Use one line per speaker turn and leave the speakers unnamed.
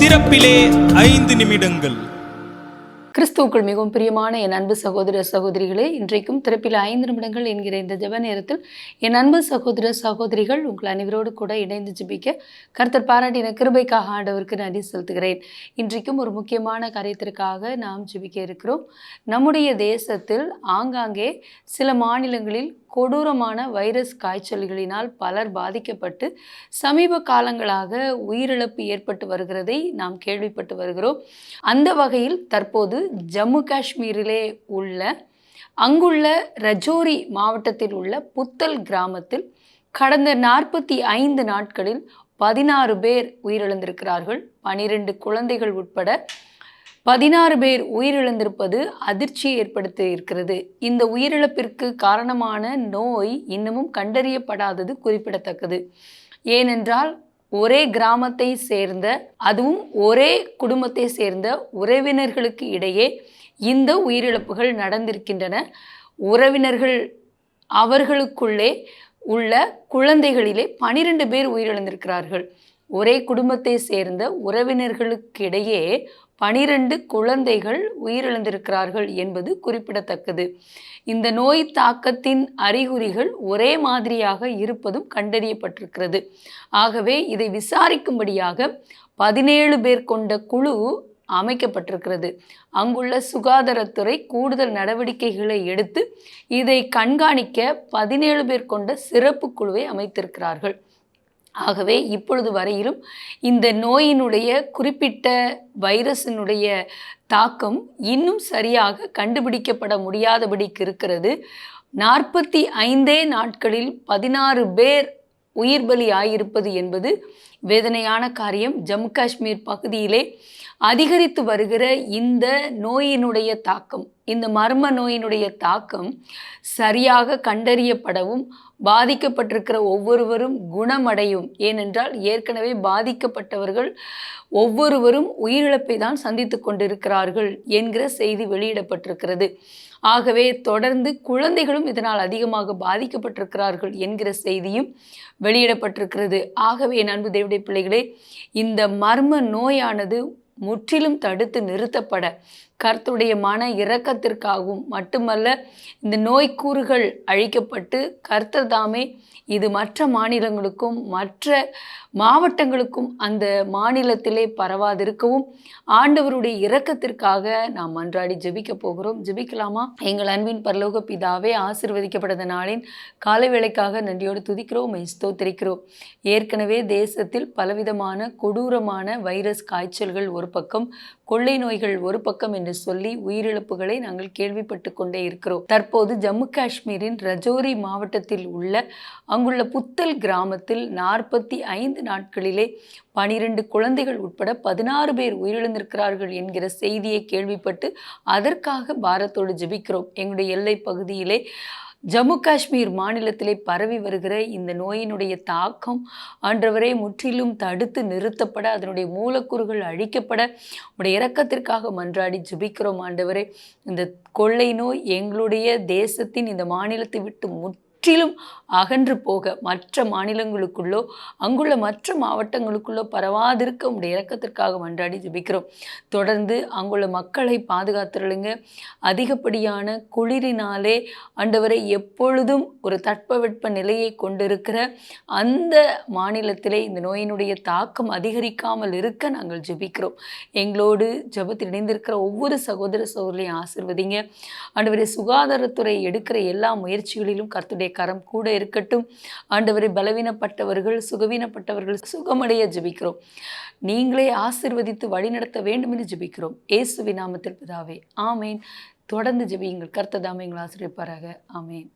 திறப்பிலே ஐந்து நிமிடங்கள்.
கிறிஸ்துவுக்குள் மிகவும் பிரியமான என் அன்பு சகோதர சகோதரிகளே இன்றைக்கும் திறப்பில் ஐந்து நிமிடங்கள் என்கிற இந்த ஜெப நேரத்தில் என் அன்பு சகோதர சகோதரிகள் உங்கள் அனைவரோடு கூட இணைந்து ஜெபிக்க கர்த்தர் பாராட்டின கிருபைக்காக ஆண்டவருக்கு நன்றி செலுத்துகிறேன். இன்றைக்கும் ஒரு முக்கியமான காரியத்திற்காக நாம் ஜெபிக்க இருக்கிறோம். நம்முடைய தேசத்தில் ஆங்காங்கே சில மாநிலங்களில் கொடூரமான வைரஸ் காய்ச்சல்களினால் பலர் பாதிக்கப்பட்டு சமீப காலங்களாக உயிரிழப்பு ஏற்பட்டு வருகிறதை நாம் கேள்விப்பட்டு வருகிறோம். அந்த வகையில் தற்போது ஜம்மு காஷ்மீரிலே உள்ள அங்குள்ள ரஜோரி மாவட்டத்தில் உள்ள புத்தல் கிராமத்தில் கடந்த நாற்பத்தி ஐந்து நாட்களில் பதினாறு பேர் உயிரிழந்திருக்கிறார்கள். பனிரெண்டு குழந்தைகள் உட்பட பதினாறு பேர் உயிரிழந்திருப்பது அதிர்ச்சியை ஏற்படுத்தி இருக்கிறது. இந்த உயிரிழப்பிற்கு காரணமான நோய் இன்னமும் கண்டறியப்படாதது குறிப்பிடத்தக்கது. ஏனென்றால் ஒரே கிராமத்தை சேர்ந்த அதுவும் ஒரே குடும்பத்தை சேர்ந்த உறவினர்களுக்கு இடையே இந்த உயிரிழப்புகள் நடந்திருக்கின்றன. உறவினர்கள் அவர்களுக்குள்ளே உள்ள குழந்தைகளிலே பனிரெண்டு பேர் உயிரிழந்திருக்கிறார்கள். ஒரே குடும்பத்தை சேர்ந்த உறவினர்களுக்கிடையே பனிரெண்டு குழந்தைகள் உயிரிழந்திருக்கிறார்கள் என்பது குறிப்பிடத்தக்கது. இந்த நோய் தாக்கத்தின் அறிகுறிகள் ஒரே மாதிரியாக இருப்பதும் கண்டறியப்பட்டிருக்கிறது. ஆகவே இதை விசாரிக்கும்படியாக பதினேழு பேர் கொண்ட குழு அமைக்கப்பட்டிருக்கிறது. அங்குள்ள சுகாதாரத்துறை கூடுதல் நடவடிக்கைகளை எடுத்து இதை கண்காணிக்க பதினேழு பேர் கொண்ட சிறப்பு குழுவை அமைத்திருக்கிறார்கள். ஆகவே இப்பொழுது வரையிலும் இந்த நோயினுடைய குறிப்பிட்ட வைரஸினுடைய தாக்கம் இன்னும் சரியாக கண்டுபிடிக்கப்பட முடியாதபடிக்கு இருக்கிறது. நாற்பத்தி ஐந்தே நாட்களில் பதினாறு பேர் உயிர் பலி ஆயிருப்பது என்பது வேதனையான காரியம் ஜம்மு காஷ்மீர் பகுதியிலே அதிகரித்து வருகிற இந்த நோயினுடைய தாக்கம் இந்த மர்ம நோயினுடைய தாக்கம் சரியாக கண்டறியப்படவும் பாதிக்கப்பட்டிருக்கிற ஒவ்வொருவரும் குணமடையும். ஏனென்றால் ஏற்கனவே பாதிக்கப்பட்டவர்கள் ஒவ்வொருவரும் உயிரிழப்பை தான் சந்தித்து கொண்டிருக்கிறார்கள் என்கிற செய்தி வெளியிடப்பட்டிருக்கிறது. ஆகவே தொடர்ந்து குழந்தைகளும் இதனால் அதிகமாக பாதிக்கப்பட்டிருக்கிறார்கள் என்கிற செய்தியும் வெளியிடப்பட்டிருக்கிறது. ஆகவே நண்பு தேவடைய பிள்ளைகளே இந்த மர்ம நோயானது முற்றிலும் தடுத்து நிறுத்தப்பட கர்த்துடைய மன இரக்கத்திற்காகவும் மட்டுமல்ல இந்த நோய்க்கூறுகள் அழிக்கப்பட்டு கர்த்தர் தாமே இது மற்ற மாநிலங்களுக்கும் மற்ற மாவட்டங்களுக்கும் அந்த மாநிலத்திலே பரவாதிருக்கவும் ஆண்டவருடைய இரக்கத்திற்காக நாம் மன்றாடி ஜெபிக்க போகிறோம். ஜெபிக்கலாமா? எங்கள் அன்பின் பரலோக பிதாவே ஆசிர்வதிக்கப்பட்ட நாளின் காலை வேளைக்காக நன்றியோடு துதிக்கிறோம் ஸ்தோத்திரிக்கிறோம். ஏற்கனவே தேசத்தில் பலவிதமான கொடூரமான வைரஸ் காய்ச்சல்கள் ஒரு பக்கம் கொள்ளை நோய்கள் ஒரு பக்கம் என்று சொல்லி உயிரிழப்புகளை நாங்கள் கேள்விப்பட்டு கொண்டே இருக்கிறோம். தற்போது ஜம்மு காஷ்மீரின் ரஜோரி மாவட்டத்தில் உள்ள அங்குள்ள புத்தல் கிராமத்தில் நாற்பத்தி ஐந்து நாட்களிலே பனிரெண்டு குழந்தைகள் உட்பட பதினாறு பேர் உயிரிழந்திருக்கிறார்கள் என்கிற செய்தியை கேள்விப்பட்டு அதற்காக பாரத்தோடு ஜெபிக்கிறோம். எங்களுடைய எல்லை பகுதியிலே ஜம்மு காஷ்மீர் மாநிலத்திலே பரவி வருகிற இந்த நோயினுடைய தாக்கம் ஆண்டவரை முற்றிலும் தடுத்து நிறுத்தப்பட அதனுடைய மூலக்கூறுகள் அழிக்கப்பட உடைய இறக்கத்திற்காக மன்றாடி ஜுபிக்கிறோம் ஆண்டவரே. இந்த கொள்ளை நோய் எங்களுடைய தேசத்தின் இந்த மாநிலத்தை விட்டு முற்று முற்றிலும் அகன்று போக மற்ற மாநிலங்களுக்குள்ளோ அங்குள்ள மற்ற மாவட்டங்களுக்குள்ளோ பரவாதிருக்க உடைய இறக்கத்திற்காக மன்றாடி ஜபிக்கிறோம். தொடர்ந்து அங்குள்ள மக்களை பாதுகாத்துருளுங்க. அதிகப்படியான குளிரினாலே ஆண்டவரை எப்பொழுதும் ஒரு தட்பவெட்ப நிலையை கொண்டிருக்கிற அந்த மாநிலத்திலே இந்த நோயினுடைய தாக்கம் அதிகரிக்காமல் இருக்க நாங்கள் ஜெபிக்கிறோம். எங்களோடு ஜபத்தில் இணைந்திருக்கிற ஒவ்வொரு சகோதர சகோதரியும் ஆசிர்வதிங்க. ஆண்டவரை சுகாதாரத்துறை எடுக்கிற எல்லா முயற்சிகளிலும் கர்த்துடைய கரம் கூட இருக்கட்டும். ஆண்டவரை பலவீனப்பட்டவர்கள் சுகவீனப்பட்டவர்கள் சுகமடைய ஜெபிக்கிறோம். நீங்களே ஆசிர்வதித்து வழிநடத்த வேண்டும் என்று ஜெபிக்கிறோம். ஏசு விநாமத்தில் பிதாவே ஆமேன். தொடர்ந்து ஜபியுங்கள். கர்த்ததாமே எங்களை ஆசிரியப்பாராக ஆமேன்.